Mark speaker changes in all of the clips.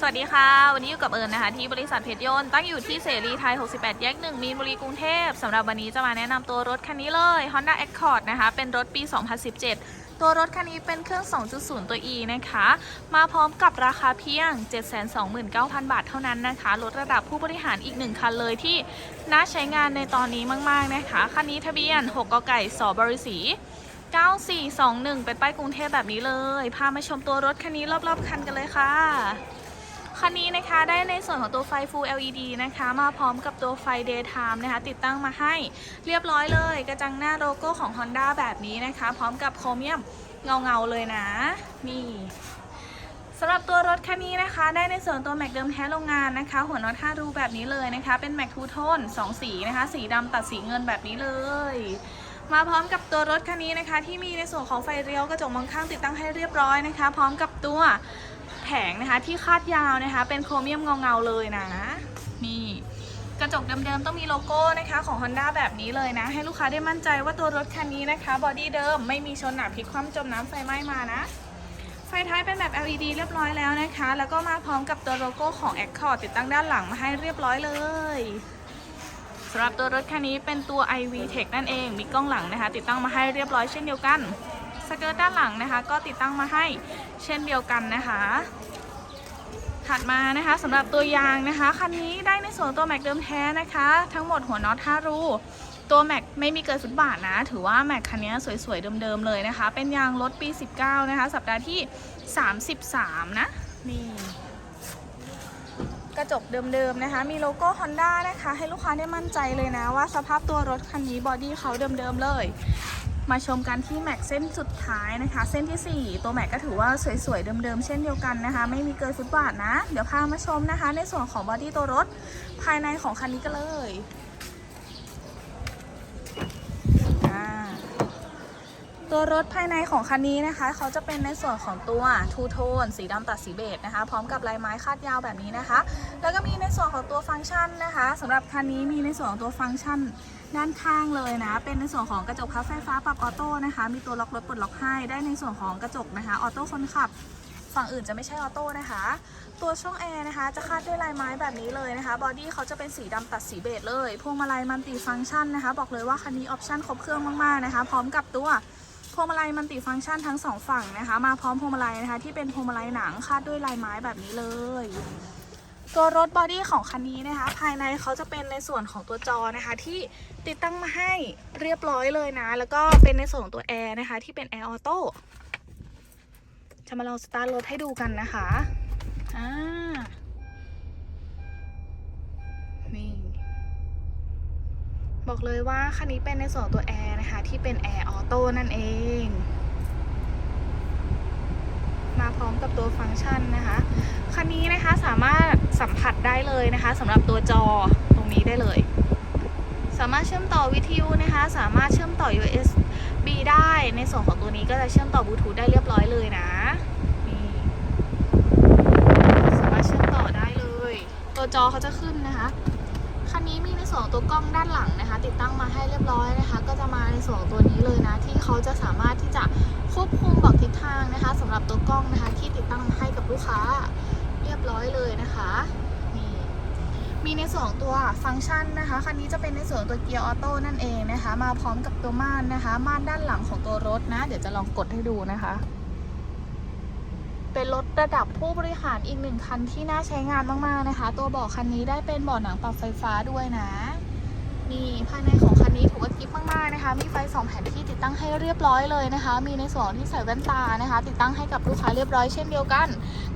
Speaker 1: สวัสดีค่ะ วันนี้อยู่กับเอิญนะคะ ที่บริษัทเพชรยนต์ตั้งอยู่ที่เสรีไทย 68 แยก 1 มีนบุรีกรุงเทพสำหรับวันนี้จะมาแนะนำตัวรถคันนี้เลย Honda Accord นะคะ เป็นรถปี 2017 ตัวรถคันนี้เป็นเครื่อง 2.0 ตัว E นะคะ มาพร้อมกับราคาเพียง 729,000 บาทเท่านั้นนะคะ ลดระดับผู้บริหารอีกหนึ่งคันเลยที่น่าใช้งานในตอนนี้มาก ๆ นะคะ คันนี้ทะเบียน 6กไก่สบริสี9421 เป็นป้ายกรุงเทพแบบนี้เลย พามาชมตัวรถคันนี้รอบ ๆ คันกันเลยค่ะ นะคะได้ในส่วนของตัวไฟ Full LED นะคะ มาพร้อมกับตัวไฟ Daytime นะคะ ติดตั้งมาให้เรียบร้อยเลย กระจังหน้าโลโก้ของ Honda แบบนี้นะคะ พร้อมกับโครเมียมเงาๆเลยนะนี่สำหรับตัวรถคันนี้นะคะ ได้ในส่วนตัวแม็กเดิมแท้โรงงานนะคะ หัวน็อต5รูแบบนี้เลยนะคะ เป็นแม็กทูโทน2 สีนะคะ สีดำตัดสีเงินแบบนี้เลย มาพร้อมกับตัวรถคันนี้นะคะ ที่มีในส่วนของไฟเลี้ยวกระจกมองข้างติดตั้งให้เรียบร้อยนะคะ พร้อมกับตัว แผงนะคะที่คาดยาวนะคะ เป็นโครเมียมเงาๆเลยนะนี่กระจกเดิมๆต้องมีโลโก้นะคะของ Honda แบบนี้เลยนะ ให้ลูกค้าได้มั่นใจว่าตัวรถคันนี้นะคะบอดี้เดิมไม่มีชนหนาพลิกคว่ำจมน้ำไฟไหม้มานะ ไฟท้ายเป็นแบบ LED เรียบร้อยแล้วนะคะ แล้วก็มาพร้อมกับตัวโลโก้ของ Accord ติดตั้งด้านหลังมาให้เรียบร้อยเลยสำหรับตัวรถคันนี้เป็นตัว iV Tech นั่นเอง มีกล้องหลังนะคะ ติดตั้งมาให้เรียบร้อยเช่นเดียวกัน สเกิร์ตด้านหลังนะคะ ก็ติดตั้งมาให้เช่นเดียวกันนะคะ ถัดมานะคะสำหรับตัวยางนะคะคันนี้ได้ในส่วนตัวแม็กเดิมแท้นะคะ ทั้งหมดหัวน็อต5รูตัวแม็กไม่มีเกินฟุตบาทนะ ถือว่าแม็กคันนี้สวยๆเดิมๆเลยนะคะ เป็นยางรถปี 19 นะคะ สัปดาห์ที่ 33 นะ นี่ กระจกเดิมๆนะคะ มีโลโก้ Honda นะคะ ให้ลูกค้าได้มั่นใจเลยนะว่าสภาพตัวรถคันนี้บอดี้เขาเดิมๆเลย มาชมกันที่แม็กเส้นสุดท้ายนะคะ เส้นทีสี่ 4 ตัวแม็กก็ถือว่าสวยๆ เดิมๆ เช่นเดียวกันนะคะ ไม่มีเกินฟุตบาทนะ เดี๋ยวพามาชมนะคะ ในส่วนของบอดี้ตัวรถภายในของคันนี้กันเลยตัวรถภายในของคันนี้นะคะ เขาจะเป็นในส่วนของตัวทูโทนสีดำตัดสีเบจนะคะ พร้อมกับลายไม้คาดยาวแบบนี้นะคะ แล้วก็มีในส่วนของตัวฟังก์ชันนะคะสำหรับคันนี้มีในส่วนของตัวฟังก์ชัน ด้านข้างเลยนะ เป็นในส่วนของกระจกพับไฟฟ้าปรับออโต้นะคะ มีตัวล็อกรถปลดล็อกให้ ได้ในส่วนของกระจกนะคะ ออโต้คนขับ ฝั่งอื่นจะไม่ใช่ออโต้นะคะ ตัวช่องแอร์นะคะ จะคาดด้วยลายไม้แบบนี้เลยนะคะ บอดี้เขาจะเป็นสีดำตัดสีเบจเลย พวงมาลัยมันติฟังก์ชันนะคะ บอกเลยว่าคันนี้ออปชั่นครบเครื่องมากๆนะคะ พร้อมกับตัวพวงมาลัยมันติฟังก์ชันทั้งสองฝั่งนะคะ มาพร้อมพวงมาลัยนะคะ ที่เป็นพวงมาลัยหนังคาดด้วยลายไม้แบบนี้เลย ตัวรถบอดี้ของคันนี้นะคะ ภายในเขาจะเป็นในส่วนของตัวจอนะคะ ที่ติดตั้งมาให้เรียบร้อยเลยนะ แล้วก็เป็นในส่วนของตัวแอร์นะคะ ที่เป็นแอร์ออโต้จะมาลองสตาร์ทรถให้ดูกันนะคะอ่านี่บอกเลยว่าคันนี้เป็นในส่วนตัวแอร์นะคะ ที่เป็นแอร์ออโต้นั่นเอง มาพร้อมกับตัวฟังก์ชันนะคะ คันนี้นะคะสามารถสัมผัสได้เลยนะคะสำหรับตัวจอตรงนี้ได้เลย สามารถเชื่อมต่อวิทยุนะคะ สามารถเชื่อมต่อ USB ได้ในส่วนของตัวนี้ก็จะเชื่อมต่อบลูทูธได้เรียบร้อยเลยนะนี่สามารถเชื่อมต่อได้เลย ตัวจอเขาจะขึ้นนะคะ คันนี้มีในส่วนของตัวกล้องด้านหลังนะคะ ติดตั้งมาให้เรียบร้อยนะคะ ก็จะมาในส่วนของตัวนี้เลยนะ ที่เขาจะสามารถที่จะควบคุมบอกทิศทางนะคะสำหรับตัวกล้องนะคะ ที่ติดตั้งให้กับลูกค้าเรียบร้อยเลยนะคะนี่มีในส่วนของตัวฟังก์ชันนะคะคันนี้จะเป็นในส่วนตัวเกียร์ออโต้นั่นเองนะคะ มาพร้อมกับตัวม่านนะคะ ม่านด้านหลังของตัวรถนะ เดี๋ยวจะลองกดให้ดูนะคะ เป็นรถระดับผู้บริหารอีกหนึ่งคันที่น่าใช้งานมากๆนะคะ ตัวเบาะคันนี้ได้เป็นเบาะหนังปรับไฟฟ้าด้วยนะนี่ภายในของคันนี้ถูกอัดกิฟมากๆนะคะ มีไฟสองแผ่นที่ติดตั้งให้เรียบร้อยเลยนะคะ มีในส่วนที่ใส่แว่นตานะคะ ติดตั้งให้กับลูกค้าเรียบร้อยเช่นเดียวกัน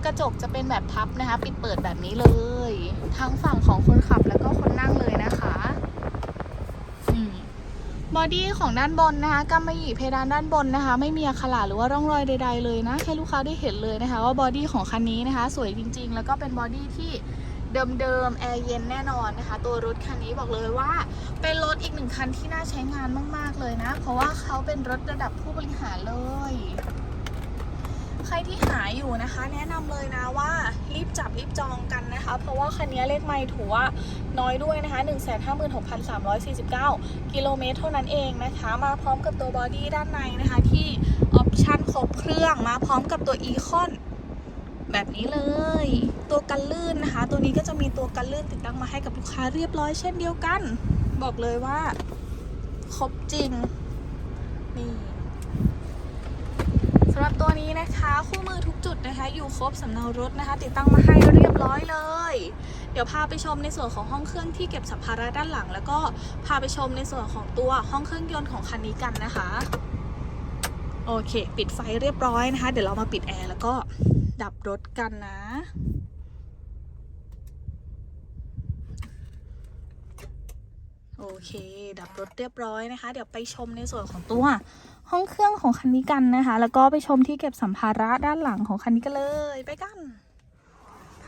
Speaker 1: กระจกจะเป็นแบบพับนะคะ ปิดเปิดแบบนี้เลย ทั้งฝั่งของคนขับแล้วก็คนนั่งเลยนะคะอืม บ อดี้ของด้านบนนะคะกำมะหยี่เพดานด้านบนนะคะ ไม่มีอักขระหรือว่าร่องรอยใด ๆ เลยนะให้ลูกค้าได้เห็นเลยนะคะ ว่าบอดี้ของคันนี้นะคะ สวยจริง ๆ แล้วก็เป็นบอดี้ที่เดิมๆแอร์เย็นแน่นอนนะคะ ตัวรถคันนี้บอกเลยว่า เป็นรถอีกหนึ่งคันที่น่าใช้งานมาก ๆ เลยนะ เพราะว่าเขาเป็นรถระดับผู้บริหารเลย รที่หาอยู่นะคะ แนะนำเลยนะว่ารีบจับรีบจองกันนะคะ เพราะว่าคันนี้เลขไม่ถือว่าน้อยด้วยนะคะ 156,349 กิโลเมตรเท่านั้นเองนะคะ มาพร้อมกับตัวบอดี้ด้านในนะคะ ที่ออปชั่นครบเครื่องมาพร้อมกับตัวอีคอนแบบนี้เลย ตัวกันลื่นนะคะ ตัวนี้ก็จะมีตัวกันลื่นติดตั้งมาให้กับลูกค้าเรียบร้อยเช่นเดียวกัน บอกเลยว่า ครบจริงนี่ สำหรับตัวนี้นะคะ คู่มือทุกจุดนะคะ อยู่ครบสำเนารถนะคะ ติดตั้งมาให้เรียบร้อยเลย เดี๋ยวพาไปชมในส่วนของห้องเครื่องที่เก็บสัมภาระด้านหลัง แล้วก็พาไปชมในส่วนของตัวห้องเครื่องยนต์ของคันนี้กันนะคะโอเค ปิดไฟเรียบร้อยนะคะ เดี๋ยวเรามาปิดแอร์แล้วก็ดับรถกันนะ โอเค ดับรถเรียบร้อยนะคะ เดี๋ยวไปชมในส่วนของตัวห้องเครื่องของคันนี้กันนะคะ แล้วก็ไปชมที่เก็บสัมภาระด้านหลังของคันนี้กันเลย ไปกัน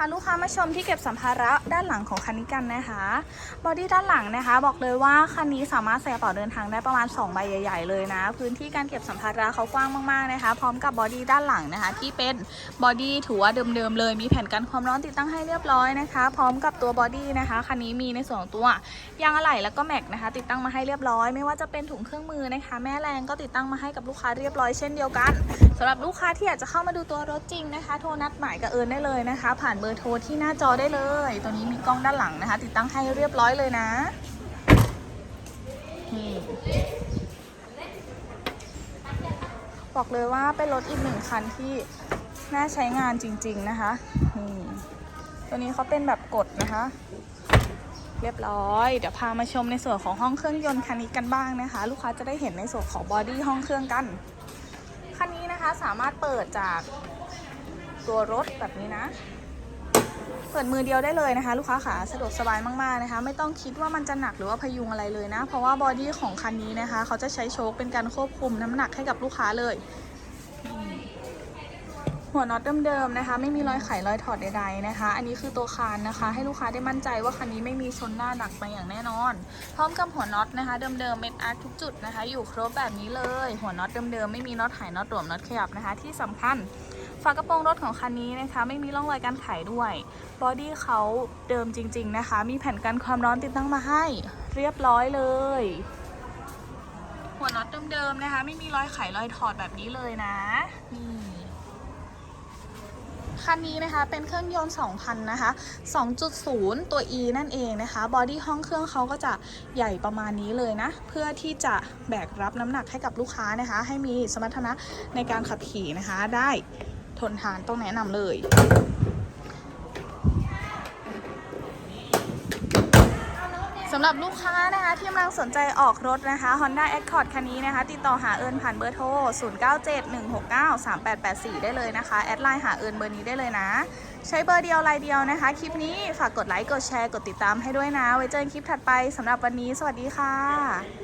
Speaker 1: าลูกค้ามาชมที่เก็บสัมภาระด้านหลังของคันนี้กันนะคะบอดี้ด้านหลังนะคะ บอกเลยว่าคันนี้สามารถใส่กระเป๋าเดินทางได้ประมาณ 2 ใบใหญ่ ๆ เลยนะ พื้นที่การเก็บสัมภาระเขากว้างมากๆนะคะ พร้อมกับบอดี้ด้านหลังนะคะ ที่เป็นบอดี้ถือว่าเดิมๆเลย มีแผ่นกันความร้อนติดตั้งให้เรียบร้อยนะคะ พร้อมกับตัวบอดี้นะคะคันนี้มีในส่วนของตัวยางอะไหล่แล้วก็แม็กนะคะ ติดตั้งมาให้เรียบร้อย ไม่ว่าจะเป็นถุงเครื่องมือนะคะ แม่แรงก็ติดตั้งมาให้กับลูกค้าเรียบร้อยเช่นเดียวกันสำหรับลูกค้าที่อยากจะเข้ามาดูตัวรถจริงนะคะ โทรนัดหมายกับเอิญได้เลยนะคะ ผ่านเบอร์โทรที่หน้าจอได้เลย ตัวนี้มีกล้องด้านหลังนะคะ ติดตั้งให้เรียบร้อยเลยนะนี่บอกเลยว่าเป็นรถอีกหนึ่งคันที่น่าใช้งานจริง ๆนะคะนี่ตัวนี้เขาเป็นแบบกดนะคะ เรียบร้อย เดี๋ยวพามาชมในส่วนของห้องเครื่องยนต์คันนี้กันบ้างนะคะ ลูกค้าจะได้เห็นในส่วนของบอดี้ห้องเครื่องกันคันนี้นะคะสามารถเปิดจากตัวรถแบบนี้นะ เปิดมือเดียวได้เลยนะคะ ลูกค้าขาสะดวกสบายมากๆนะคะ ไม่ต้องคิดว่ามันจะหนักหรือว่าพยุงอะไรเลยนะ เพราะว่าบอดี้ของคันนี้นะคะ เขาจะใช้โชคเป็นการควบคุมน้ำหนักให้กับลูกค้าเลย หัวน็อตเดิมๆนะคะ ไม่มีรอยไขรอยถอดใดๆนะคะ อันนี้คือตัวคานนะคะ ให้ลูกค้าได้มั่นใจว่าคันนี้ไม่มีชนหน้าหนักมาอย่างแน่นอน พร้อมกับหัวน็อตนะคะ เดิมๆเม็ดอาร์ทุกจุดนะคะ อยู่ครบแบบนี้เลย หัวน็อตเดิมๆไม่มีน็อตหายน็อตหลวมน็อตขยับนะคะ ที่สำคัญ ฝากระโปรงรถของคันนี้นะคะ ไม่มีร่องรอยการไขด้วยบอดี้เขาเดิมจริง ๆนะคะ มีแผ่นกันความร้อนติดตั้งมาให้เรียบร้อยเลย หัวน็อตเดิมๆนะคะ ไม่มีรอยไขรอยถอดแบบนี้เลยนะนี่คันนี้นะคะเป็นเครื่องยนต์ 2,000 นะคะ 2.0 ตัว E นั่นเองนะคะ บอดี้ห้องเครื่องเขาก็จะใหญ่ประมาณนี้เลยนะ เพื่อที่จะแบกรับน้ำหนักให้กับลูกค้านะคะ ให้มีสมรรถนะในการขับขี่นะคะได้ ทนทานต้องแนะนำเลย สำหรับลูกค้านะคะ ที่กำลังสนใจออกรถนะคะ Honda Accord คันนี้นะคะ ติดต่อหาเอิญผ่านเบอร์โทร 0971693884 ได้เลยนะคะ แอดไลน์หาเอิญเบอร์นี้ได้เลยนะ ใช้เบอร์เดียวไลน์เดียวนะคะ คลิปนี้ฝากกดไลค์ กดแชร์ กดติดตามให้ด้วยนะ ไว้เจอกันคลิปถัดไปสำหรับวันนี้ สวัสดีค่ะ